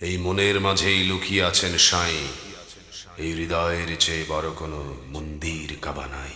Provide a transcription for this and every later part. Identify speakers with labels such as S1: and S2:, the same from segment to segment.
S1: এই মনের মাঝেই লুকিয়ে আছেন সাঁই। এই হৃদয়ের চেয়ে বড় কোনো মন্দির কাবা নাই।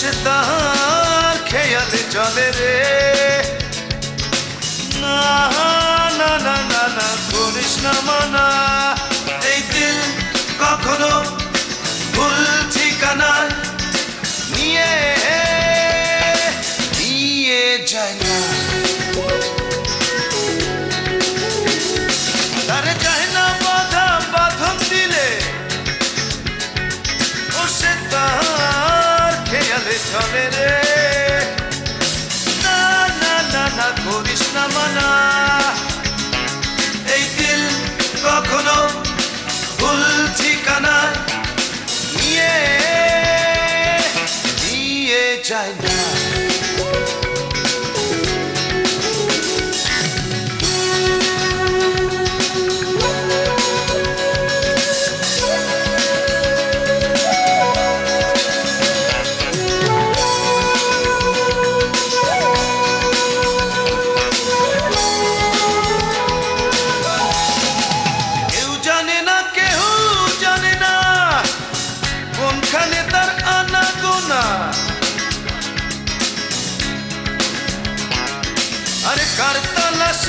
S2: সে তার খেয়ালে চলে রে। না না না না না করিস না মানা। খেয়ালে চলে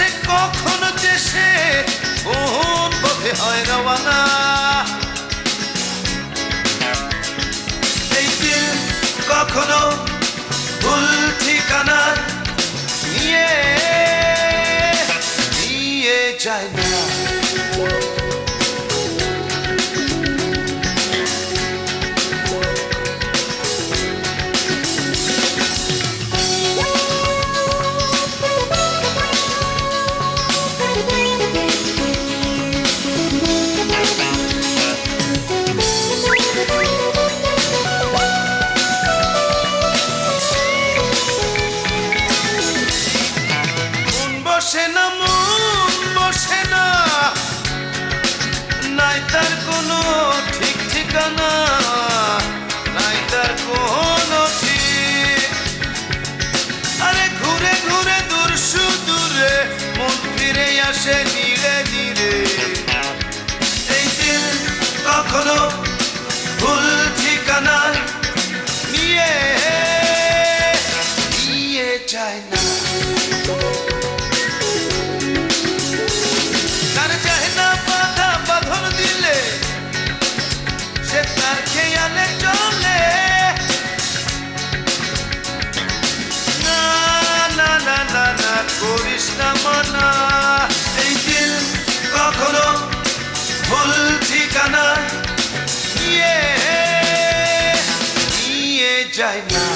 S2: তালাশে কখন যে সে কোন পথে হয় রওয়ানা এই দিল কখনো ভুল ঠিকানা নিয়ে নিয়ে যায় না। যায় না। তার চাহে না বাধা বাঁধন দিলে সে তার খেয়ালে চলে। না না না না না, করিস না মানা। এই দিল কখনো ভুল ঠিকানা নিয়ে নিয়ে যায় না।